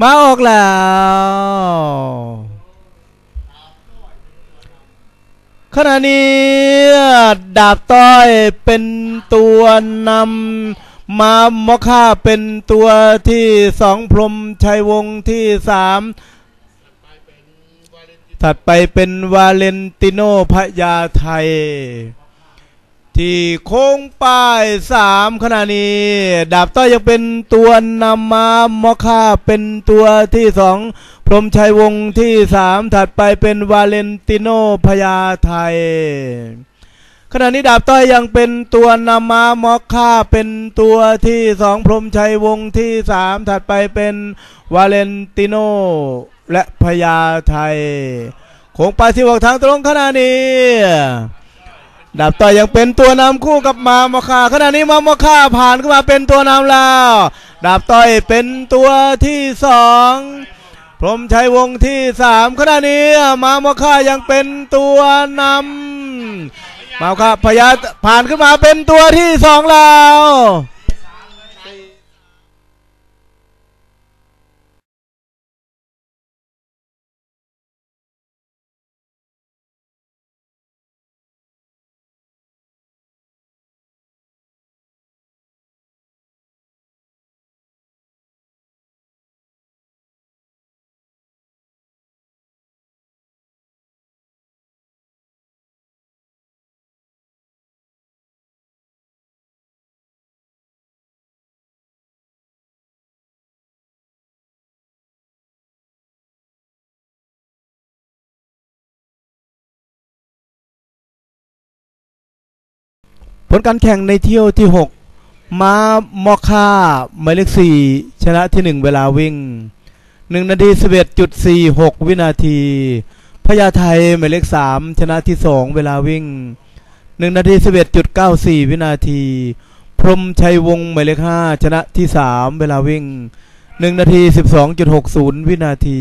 มาออกแล้ว ขณะนี้ ดาบต้อยเป็นตัวนำมามอค่าเป็นตัวที่สองพรมชัยวงศ์ที่สามถัดไปเป็นวาเลนติโนพยาไทย ที่โค้งป้ายสามขณะนี้ ดาบต้อยยังเป็นตัวนำมามอค่าเป็นตัวที่สองพรมชัยวงที่สามถัดไปเป็นวาเลนติโนพยาไทย ขณะนี้ดาบต้อยยังเป็นตัวนำมามอค่าเป็นตัวที่สองพรมชัยวงที่สามถัดไปเป็นวาเลนติโนและพยาไทยโค้งไปที่ออกทางตรงขณะนี้ ดาบต่อยยังเป็นตัวนำคู่กับมามอคาขณะนี้มามอคาผ่านขึ้นมาเป็นตัวนำแล้วดาบต่อยเป็นตัวที่สองพรมชัยวงที่สามขณะนี้มามอคายังเป็นตัวนำมามอคาพยาผ่านขึ้นมาเป็นตัวที่สองแล้ว ผลการแข่งในเที่ยวที่ 6 ม้ามอค่าหมายเลข4ชนะที่ 1 เวลาวิ่ง 1 นาที 11.46 วินาทีพญาไทยหมายเลข 3 ชนะที่ 2 เวลาวิ่ง 1 นาที 11.94 วินาที พรมชัยวงศ์หมายเลข 5 ชนะที่ 3 เวลาวิ่ง 1 นาที 12.60 วินาที